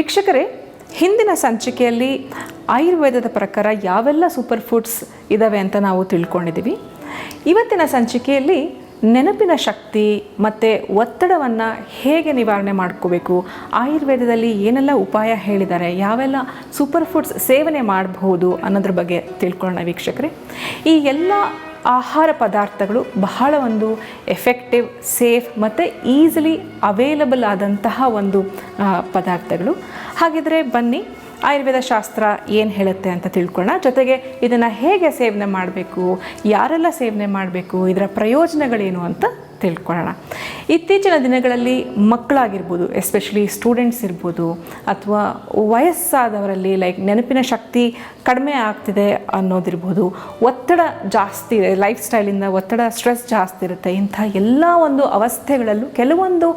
ವೀಕ್ಷಕರೇ, ಹಿಂದಿನ ಸಂಚಿಕೆಯಲ್ಲಿ ಆಯುರ್ವೇದದ ಪ್ರಕಾರ ಯಾವೆಲ್ಲ ಸೂಪರ್ ಫುಡ್ಸ್ ಇದ್ದಾವೆ ಅಂತ ನಾವು ತಿಳ್ಕೊಂಡಿದ್ದೀವಿ. ಇವತ್ತಿನ ಸಂಚಿಕೆಯಲ್ಲಿ ನೆನಪಿನ ಶಕ್ತಿ ಮತ್ತು ಒತ್ತಡವನ್ನು ಹೇಗೆ ನಿವಾರಣೆ ಮಾಡ್ಕೋಬೇಕು, ಆಯುರ್ವೇದದಲ್ಲಿ ಏನೆಲ್ಲ ಉಪಾಯ ಹೇಳಿದ್ದಾರೆ, ಯಾವೆಲ್ಲ ಸೂಪರ್ ಫುಡ್ಸ್ ಸೇವನೆ ಮಾಡಬಹುದು ಅನ್ನೋದ್ರ ಬಗ್ಗೆ ತಿಳ್ಕೊಳ್ಳೋಣ ವೀಕ್ಷಕರೇ. ಈ ಎಲ್ಲ ಆಹಾರ ಪದಾರ್ಥಗಳು ಬಹಳ ಒಂದು ಎಫೆಕ್ಟಿವ್ ಸೇಫ್ ಮತ್ತು ಈಸಿಲಿ ಅವೈಲಬಲ್ ಆದಂತಹ ಒಂದು ಪದಾರ್ಥಗಳು. ಹಾಗಿದ್ರೆ ಬನ್ನಿ, ಆಯುರ್ವೇದ ಶಾಸ್ತ್ರ ಏನು ಹೇಳುತ್ತೆ ಅಂತ ತಿಳ್ಕೊಳ್ಳೋಣ. ಜೊತೆಗೆ ಇದನ್ನು ಹೇಗೆ ಸೇವನೆ ಮಾಡಬೇಕು, ಯಾರೆಲ್ಲ ಸೇವನೆ ಮಾಡಬೇಕು, ಇದರ ಪ್ರಯೋಜನಗಳೇನು ಅಂತ ತಿಳ್ಕೊಳ್ಳೋಣ. ಇತ್ತೀಚಿನ ದಿನಗಳಲ್ಲಿ ಮಕ್ಕಳಾಗಿರ್ಬೋದು ಎಸ್ಪೆಷಲಿ ಸ್ಟೂಡೆಂಟ್ಸ್ ಇರ್ಬೋದು, ಅಥವಾ ವಯಸ್ಸಾದವರಲ್ಲಿ ಲೈಕ್ ನೆನಪಿನ ಶಕ್ತಿ ಕಡಿಮೆ ಆಗ್ತಿದೆ ಅನ್ನೋದಿರ್ಬೋದು. ಒತ್ತಡ ಜಾಸ್ತಿ ಇದೆ ಲೈಫ್ ಸ್ಟೈಲಿಂದ ಒತ್ತಡ ಸ್ಟ್ರೆಸ್ ಜಾಸ್ತಿ ಇರುತ್ತೆ. ಇಂಥ ಎಲ್ಲ ಒಂದು ಅವಸ್ಥೆಗಳಲ್ಲೂ ಕೆಲವೊಂದು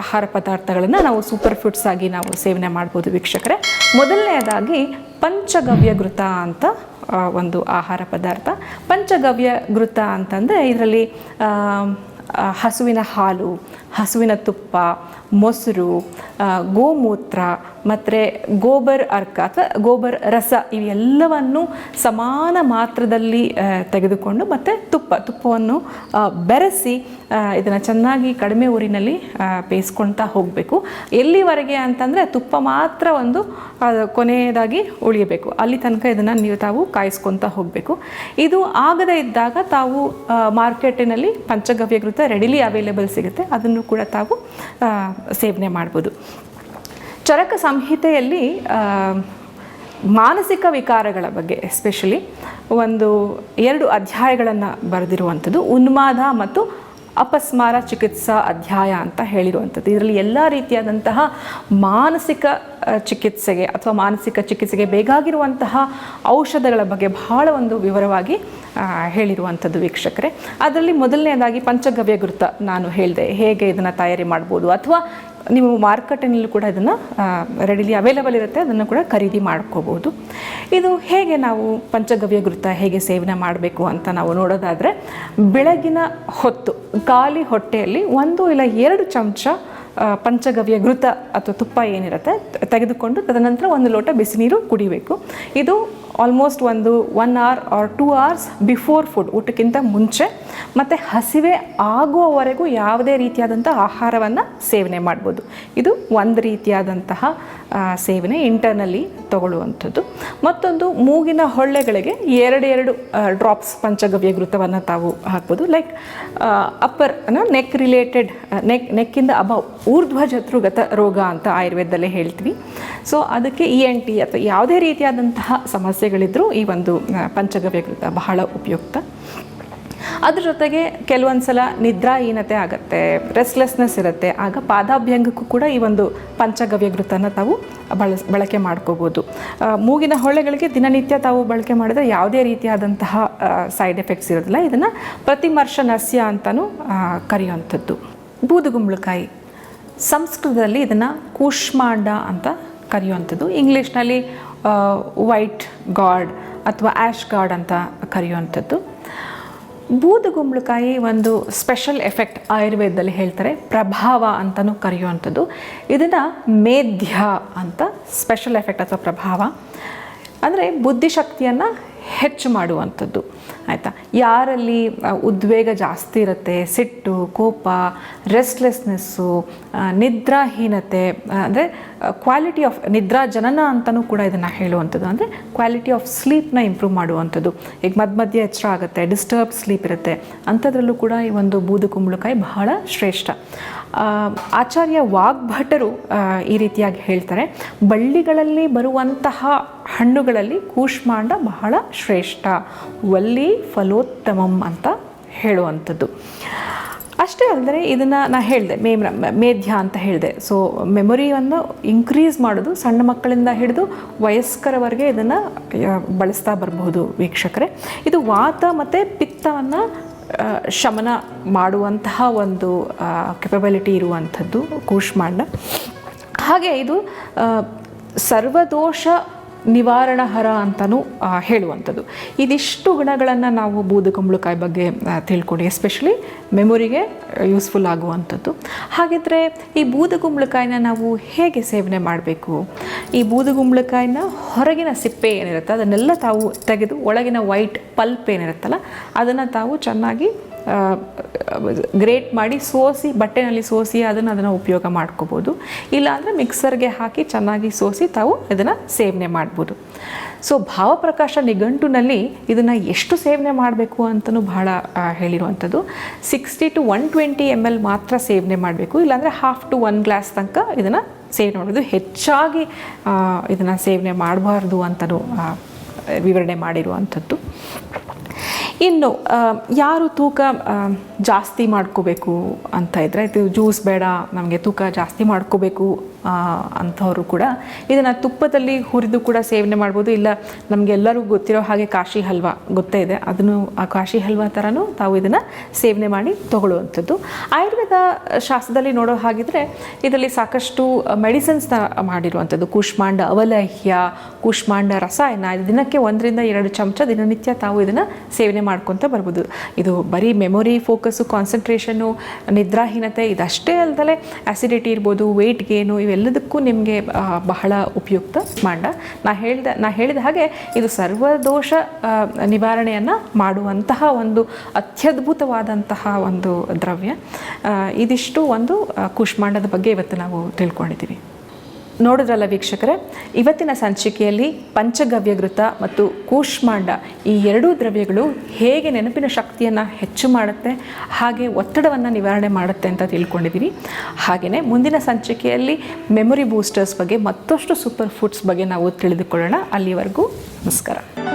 ಆಹಾರ ಪದಾರ್ಥಗಳನ್ನು ನಾವು ಸೂಪರ್ ಫುಡ್ಸ್ ಆಗಿ ನಾವು ಸೇವನೆ ಮಾಡ್ಬೋದು ವೀಕ್ಷಕರೇ. ಮೊದಲನೆಯದಾಗಿ ಪಂಚಗವ್ಯ ಘೃತ ಅಂತ ಒಂದು ಆಹಾರ ಪದಾರ್ಥ. ಪಂಚಗವ್ಯ ಘೃತ ಅಂತಂದರೆ ಇದರಲ್ಲಿ ಹಸುವಿನ ಹಾಲು ಹಸುವಿನ ತುಪ್ಪ ಮೊಸರು ಗೋಮೂತ್ರ ಮತ್ತು ಗೋಬರ್ ಅರ್ಕ ಅಥವಾ ಗೋಬರ್ ರಸ ಇವೆಲ್ಲವನ್ನು ಸಮಾನ ಮಾತ್ರದಲ್ಲಿ ತೆಗೆದುಕೊಂಡು ಮತ್ತು ತುಪ್ಪ, ತುಪ್ಪವನ್ನು ಬೆರೆಸಿ ಇದನ್ನು ಚೆನ್ನಾಗಿ ಕಡಿಮೆ ಊರಿನಲ್ಲಿ ಬೇಯಿಸ್ಕೊಳ್ತಾ ಹೋಗಬೇಕು. ಎಲ್ಲಿವರೆಗೆ ಅಂತಂದರೆ ತುಪ್ಪ ಮಾತ್ರ ಒಂದು ಕೊನೆಯದಾಗಿ ಉಳಿಯಬೇಕು. ಅಲ್ಲಿ ತನಕ ಇದನ್ನು ನೀವು ತಾವು ಕಾಯಿಸ್ಕೊತಾ ಹೋಗಬೇಕು. ಇದು ಆಗದೇ ಇದ್ದಾಗ ತಾವು ಮಾರ್ಕೆಟಿನಲ್ಲಿ ಪಂಚಗವ್ಯಕೃತ ರೆಡಿಲಿ ಅವೈಲೇಬಲ್ ಸಿಗುತ್ತೆ. ಅದನ್ನು ಕೂಡ ತಾವು ಸೇವನೆ ಮಾಡ್ಬೋದು. ಚರಕ ಸಂಹಿತೆಯಲ್ಲಿ ಮಾನಸಿಕ ವಿಕಾರಗಳ ಬಗ್ಗೆ ಎಸ್ಪೆಷಲಿ ಒಂದು ಎರಡು ಅಧ್ಯಾಯಗಳನ್ನು ಬರೆದಿರುವಂಥದ್ದು, ಉನ್ಮಾದ ಮತ್ತು ಅಪಸ್ಮಾರ ಚಿಕಿತ್ಸಾ ಅಧ್ಯಾಯ ಅಂತ ಹೇಳಿರುವಂಥದ್ದು. ಇದರಲ್ಲಿ ಎಲ್ಲ ರೀತಿಯಾದಂತಹ ಮಾನಸಿಕ ಚಿಕಿತ್ಸೆಗೆ ಅಥವಾ ಮಾನಸಿಕ ಚಿಕಿತ್ಸೆಗೆ ಬೇಕಾಗಿರುವಂತಹ ಔಷಧಗಳ ಬಗ್ಗೆ ಬಹಳ ಒಂದು ವಿವರವಾಗಿ ಹೇಳಿರುವಂಥದ್ದು ವೀಕ್ಷಕರೇ. ಅದರಲ್ಲಿ ಮೊದಲನೇದಾಗಿ ಪಂಚಗವ್ಯ ಗುರುತ ನಾನು ಹೇಳಿದೆ. ಹೇಗೆ ಇದನ್ನು ತಯಾರಿ ಮಾಡ್ಬೋದು? ಅಥವಾ ನೀವು ಮಾರ್ಕೆಟಿನಲ್ಲೂ ಕೂಡ ಇದನ್ನು ರೆಡಿಲಿ ಅವೈಲಬಲ್ ಇರುತ್ತೆ, ಅದನ್ನು ಕೂಡ ಖರೀದಿ ಮಾಡ್ಕೋಬೋದು. ಇದು ಹೇಗೆ ನಾವು ಪಂಚಗವ್ಯ ಘೃತ ಹೇಗೆ ಸೇವನೆ ಮಾಡಬೇಕು ಅಂತ ನಾವು ನೋಡೋದಾದರೆ, ಬೆಳಗಿನ ಹೊತ್ತು, ಖಾಲಿ ಹೊಟ್ಟೆಯಲ್ಲಿ ಒಂದು ಇಲ್ಲ ಎರಡು ಚಮಚ ಪಂಚಗವ್ಯ ಘೃತ ಅಥವಾ ತುಪ್ಪ ಏನಿರುತ್ತೆ, ತೆಗೆದುಕೊಂಡು ತದನಂತರ ಒಂದು ಲೋಟ ಬಿಸಿ ನೀರು ಕುಡಿಬೇಕು. ಇದು ಆಲ್ಮೋಸ್ಟ್ ಒಂದು one hour or two hours before food ಊಟಕ್ಕಿಂತ ಮುಂಚೆ. ಮತ್ತು ಹಸಿವೆ ಆಗುವವರೆಗೂ ಯಾವುದೇ ರೀತಿಯಾದಂಥ ಆಹಾರವನ್ನು ಸೇವನೆ ಮಾಡ್ಬೋದು. ಇದು ಒಂದು ರೀತಿಯಾದಂತಹ ಸೇವನೆ ಇಂಟರ್ನಲ್ಲಿ ತಗೊಳ್ಳುವಂಥದ್ದು. ಮತ್ತೊಂದು ಮೂಗಿನ ಹೊಳ್ಳೆಗಳಿಗೆ ಎರಡೆರಡು ಡ್ರಾಪ್ಸ್ ಪಂಚಗವ್ಯ ಘೃತವನ್ನು ತಾವು ಹಾಕ್ಬೋದು. Like upper neck related neck ನೆಕ್ಕಿಂದ above ಊರ್ಧ್ವಜತೃಗತ ರೋಗ ಅಂತ ಆಯುರ್ವೇದದಲ್ಲೇ ಹೇಳ್ತೀವಿ. ಸೊ ಅದಕ್ಕೆ ಇ ಎನ್ ಟಿ ಅಥವಾ ಯಾವುದೇ ರೀತಿಯಾದಂತಹ ಸಮಸ್ಯೆಗಳಿದ್ದರೂ ಈ ಒಂದು ಪಂಚಗವ್ಯ ಕೃತ ಬಹಳ ಉಪಯುಕ್ತ. ಅದ್ರ ಜೊತೆಗೆ ಕೆಲವೊಂದು ಸಲ ನಿದ್ರಾಹೀನತೆ ಆಗುತ್ತೆ ರೆಸ್ಟ್ಲೆಸ್ನೆಸ್ ಇರುತ್ತೆ, ಆಗ ಪಾದಾಭ್ಯಂಗಕ್ಕೂ ಕೂಡ ಈ ಒಂದು ಪಂಚಗವ್ಯ ಘೃತನ ತಾವು ಬಳಸ್, ಬಳಕೆ ಮಾಡ್ಕೋಬೋದು. ಮೂಗಿನ ಹೊಳೆಗಳಿಗೆ ದಿನನಿತ್ಯ ತಾವು ಬಳಕೆ ಮಾಡಿದ್ರೆ ಯಾವುದೇ ರೀತಿಯಾದಂತಹ ಸೈಡ್ ಎಫೆಕ್ಟ್ಸ್ ಇರೋದಿಲ್ಲ. ಇದನ್ನು ಪ್ರತಿಮರ್ಶ ನಸ್ಯ ಅಂತಲೂ ಕರೆಯುವಂಥದ್ದು. ಬೂದುಗುಂಬಳಕಾಯಿ ಸಂಸ್ಕೃತದಲ್ಲಿ ಇದನ್ನು ಕೂಷ್ಮಾಂಡ ಅಂತ ಕರೆಯುವಂಥದ್ದು. ಇಂಗ್ಲೀಷ್ನಲ್ಲಿ ವೈಟ್ ಗಾಡ್ ಅಥವಾ ಆ್ಯಶ್ ಗಾಡ್ ಅಂತ ಕರೆಯುವಂಥದ್ದು. ಬೂದುಗುಂಬಳಕಾಯಿ ಒಂದು ಸ್ಪೆಷಲ್ ಎಫೆಕ್ಟ್ ಆಯುರ್ವೇದದಲ್ಲಿ ಹೇಳ್ತಾರೆ, ಪ್ರಭಾವ ಅಂತಲೂ ಕರೆಯುವಂಥದ್ದು. ಇದನ್ನು ಮೇಧ್ಯ ಅಂತ ಸ್ಪೆಷಲ್ ಎಫೆಕ್ಟ್ ಅಥವಾ ಪ್ರಭಾವ. ಅಂದರೆ ಬುದ್ಧಿಶಕ್ತಿಯನ್ನು ಹೆಚ್ಚು ಮಾಡುವಂಥದ್ದು. ಆಯಿತಾ? ಯಾರಲ್ಲಿ ಉದ್ವೇಗ ಜಾಸ್ತಿ ಇರುತ್ತೆ, ಸಿಟ್ಟು, ಕೋಪ ರೆಸ್ಟ್ಲೆಸ್ನೆಸ್ಸು ನಿದ್ರಾಹೀನತೆ ಅಂದರೆ ಕ್ವಾಲಿಟಿ ಆಫ್ ನಿದ್ರಾ ಜನನ ಅಂತಲೂ ಕೂಡ ಇದನ್ನು ಹೇಳುವಂಥದ್ದು. ಅಂದರೆ ಕ್ವಾಲಿಟಿ ಆಫ್ ಸ್ಲೀಪ್ನ ಇಂಪ್ರೂವ್ ಮಾಡುವಂಥದ್ದು. ಈಗ ಮಧ್ಯ ಮಧ್ಯೆ ಎಚ್ಚರ ಆಗುತ್ತೆ ಡಿಸ್ಟರ್ಬ್ ಸ್ಲೀಪ್ ಇರುತ್ತೆ. ಅಂಥದ್ರಲ್ಲೂ ಕೂಡ ಈ ಒಂದು ಬೂದು ಕುಂಬಳಕಾಯಿ ಬಹಳ ಶ್ರೇಷ್ಠ. ಆಚಾರ್ಯ ವಾಗ್ಭಟರು ಈ ರೀತಿಯಾಗಿ ಹೇಳ್ತಾರೆ, ಬಳ್ಳಿಗಳಲ್ಲಿ ಬರುವಂತಹ ಹಣ್ಣುಗಳಲ್ಲಿ ಕೂಷ್ಮಾಂಡ ಬಹಳ ಶ್ರೇಷ್ಠ. ವಲ್ಲಿ ಫಲೋತ್ತಮಂ ಅಂತ ಹೇಳುವಂಥದ್ದು. ಅಷ್ಟೇ ಅಲ್ಲದೆ ಇದನ್ನು ನಾನು ಹೇಳಿದೆ, ಮೇ ಮೇಧ್ಯ ಅಂತ ಹೇಳಿದೆ. ಸೊ ಮೆಮೊರಿಯನ್ನು ಇನ್ಕ್ರೀಸ್ ಮಾಡೋದು ಸಣ್ಣ ಮಕ್ಕಳಿಂದ ಹಿಡಿದು ವಯಸ್ಕರವರೆಗೆ ಇದನ್ನು ಬಳಸ್ತಾ ಬರಬಹುದು ವೀಕ್ಷಕರೇ. ಇದು ವಾತ ಮತ್ತು ಪಿತ್ತವನ್ನು ಶಮನ ಮಾಡುವಂತಹ ಒಂದು ಕೆಪಬಿಲಿಟಿ ಇರುವಂಥದ್ದು ಕೂಶ್ಮಾಂಡ ಹಾಗೆ ಇದು ಸರ್ವದೋಷ ನಿವಾರಣಹರ ಅಂತಲೂ ಹೇಳುವಂಥದ್ದು. ಇದಿಷ್ಟು ಗುಣಗಳನ್ನು ನಾವು ಬೂದುಕಂಬಳಕಾಯಿ ಬಗ್ಗೆ ತಿಳ್ಕೊಡಿ ಎಸ್ಪೆಷಲಿ ಮೆಮೊರಿಗೆ ಯೂಸ್ಫುಲ್ ಆಗುವಂಥದ್ದು. ಹಾಗಿದ್ರೆ ಈ ಬೂದುಗುಂಬಳಕಾಯಿನ ನಾವು ಹೇಗೆ ಸೇವನೆ ಮಾಡಬೇಕು? ಈ ಬೂದುಗುಂಬಳಕಾಯಿನ ಹೊರಗಿನ ಸಿಪ್ಪೆ ಏನಿರುತ್ತೆ ಅದನ್ನೆಲ್ಲ ತಾವು ತೆಗೆದು ಒಳಗಿನ ವೈಟ್ ಪಲ್ಪ್ ಏನಿರುತ್ತಲ್ಲ, ಅದನ್ನು ತಾವು ಚೆನ್ನಾಗಿ ಗ್ರೇಟ್ ಮಾಡಿ ಸೋಸಿ, ಬಟ್ಟೆನಲ್ಲಿ ಸೋಸಿ ಅದನ್ನು ಅದನ್ನು ಉಪಯೋಗ ಮಾಡ್ಕೋಬೋದು. ಇಲ್ಲಾಂದರೆ ಮಿಕ್ಸರ್ಗೆ ಹಾಕಿ ಚೆನ್ನಾಗಿ ಸೋಸಿ ತಾವು ಅದನ್ನು ಸೇವನೆ ಮಾಡ್ಬೋದು ಸೊ ಭಾವಪ್ರಕಾಶ ನಿಘಂಟುನಲ್ಲಿ ಇದನ್ನು ಎಷ್ಟು ಸೇವನೆ ಮಾಡಬೇಕು ಅಂತಲೂ ಬಹಳ ಹೇಳಿರುವಂಥದ್ದು. Sixty to one twenty M L ಮಾತ್ರ ಸೇವನೆ ಮಾಡಬೇಕು. ಇಲ್ಲಾಂದರೆ ಹಾಫ್ ಟು ಒನ್ ಗ್ಲಾಸ್ ತನಕ ಇದನ್ನು ಸೇವನೆ ಮಾಡೋದು. ಹೆಚ್ಚಾಗಿ ಇದನ್ನು ಸೇವನೆ ಮಾಡಬಾರ್ದು ಅಂತಲೂ ವಿವರಣೆ ಮಾಡಿರುವಂಥದ್ದು. ಇನ್ನು ಯಾರು ತೂಕ ಜಾಸ್ತಿ ಮಾಡ್ಕೋಬೇಕು ಅಂತ ಇದ್ದರೆ ಇದು ಜ್ಯೂಸ್ ಬೇಡ, ನಮಗೆ ತೂಕ ಜಾಸ್ತಿ ಮಾಡ್ಕೋಬೇಕು ಅಂಥವ್ರು ಕೂಡ ಇದನ್ನು ತುಪ್ಪದಲ್ಲಿ ಹುರಿದು ಕೂಡ ಸೇವನೆ ಮಾಡ್ಬೋದು. ಇಲ್ಲ ನಮಗೆಲ್ಲರೂ ಗೊತ್ತಿರೋ ಹಾಗೆ ಕಾಶಿ ಹಲ್ವಾ ಗೊತ್ತೇ ಇದೆ. ಅದನ್ನು, ಆ ಕಾಶಿ ಹಲ್ವಾ ಥರನೂ ತಾವು ಇದನ್ನು ಸೇವನೆ ಮಾಡಿ ತಗೊಳ್ಳುವಂಥದ್ದು. ಆಯುರ್ವೇದ ಶಾಸ್ತ್ರದಲ್ಲಿ ನೋಡೋ ಹಾಗಿದ್ರೆ, ಇದರಲ್ಲಿ ಸಾಕಷ್ಟು ಮೆಡಿಸಿನ್ಸ್ನ ಮಾಡಿರುವಂಥದ್ದು. ಕುಷ್ಮಾಂಡ ಅವಲಹ್ಯ, ಕೂಷ್ಮಾಂಡ ರಸಾಯನ ದಿನಕ್ಕೆ ಒಂದರಿಂದ ಎರಡು ಚಮಚ ದಿನನಿತ್ಯ ತಾವು ಇದನ್ನು ಸೇವನೆ ಮಾಡ್ಕೊತ ಬರ್ಬೋದು. ಇದು ಬರೀ ಮೆಮೊರಿ ಫೋಕಸ್ಸು ಕಾನ್ಸಂಟ್ರೇಷನ್ನು ನಿದ್ರಾಹೀನತೆ ಇದಷ್ಟೇ ಅಲ್ಲದೆ ಆ್ಯಸಿಡಿಟಿ ಇರ್ಬೋದು ವೆಯ್ಟ್ ಗೇನು ಇವೆಲ್ಲದಕ್ಕೂ ನಿಮಗೆ ಬಹಳ ಉಪಯುಕ್ತ ಮಾಂಡ. ನಾ ಹೇಳಿದ ನಾ ಹೇಳಿದ ಹಾಗೆ ಇದು ಸರ್ವದೋಷ ನಿವಾರಣೆಯನ್ನು ಮಾಡುವಂತಹ ಒಂದು ಅತ್ಯದ್ಭುತವಾದಂತಹ ಒಂದು ದ್ರವ್ಯ. ಇದಿಷ್ಟು ಒಂದು ಕೂಷ್ಮಾಂಡದ ಬಗ್ಗೆ ಇವತ್ತು ನಾವು ತಿಳ್ಕೊಂಡಿದ್ದೀವಿ. ನೋಡಿದ್ರಲ್ಲ ವೀಕ್ಷಕರೇ? ಇವತ್ತಿನ ಸಂಚಿಕೆಯಲ್ಲಿ ಪಂಚಗವ್ಯಘೃತ ಮತ್ತು ಕೂಷ್ಮಾಂಡ ಈ ಎರಡೂ ದ್ರವ್ಯಗಳು ಹೇಗೆ ನೆನಪಿನ ಶಕ್ತಿಯನ್ನು ಹೆಚ್ಚು ಮಾಡುತ್ತೆ, ಹಾಗೆ ಒತ್ತಡವನ್ನು ನಿವಾರಣೆ ಮಾಡುತ್ತೆ ಅಂತ ತಿಳ್ಕೊಂಡಿದ್ದೀವಿ ಹಾಗೆಯೇ ಮುಂದಿನ ಸಂಚಿಕೆಯಲ್ಲಿ ಮೆಮೊರಿ ಬೂಸ್ಟರ್ಸ್ ಬಗ್ಗೆ ಮತ್ತಷ್ಟು ಸೂಪರ್ ಫುಡ್ಸ್ ಬಗ್ಗೆ ನಾವು ತಿಳಿದುಕೊಳ್ಳೋಣ. ಅಲ್ಲಿವರೆಗೂ ನಮಸ್ಕಾರ.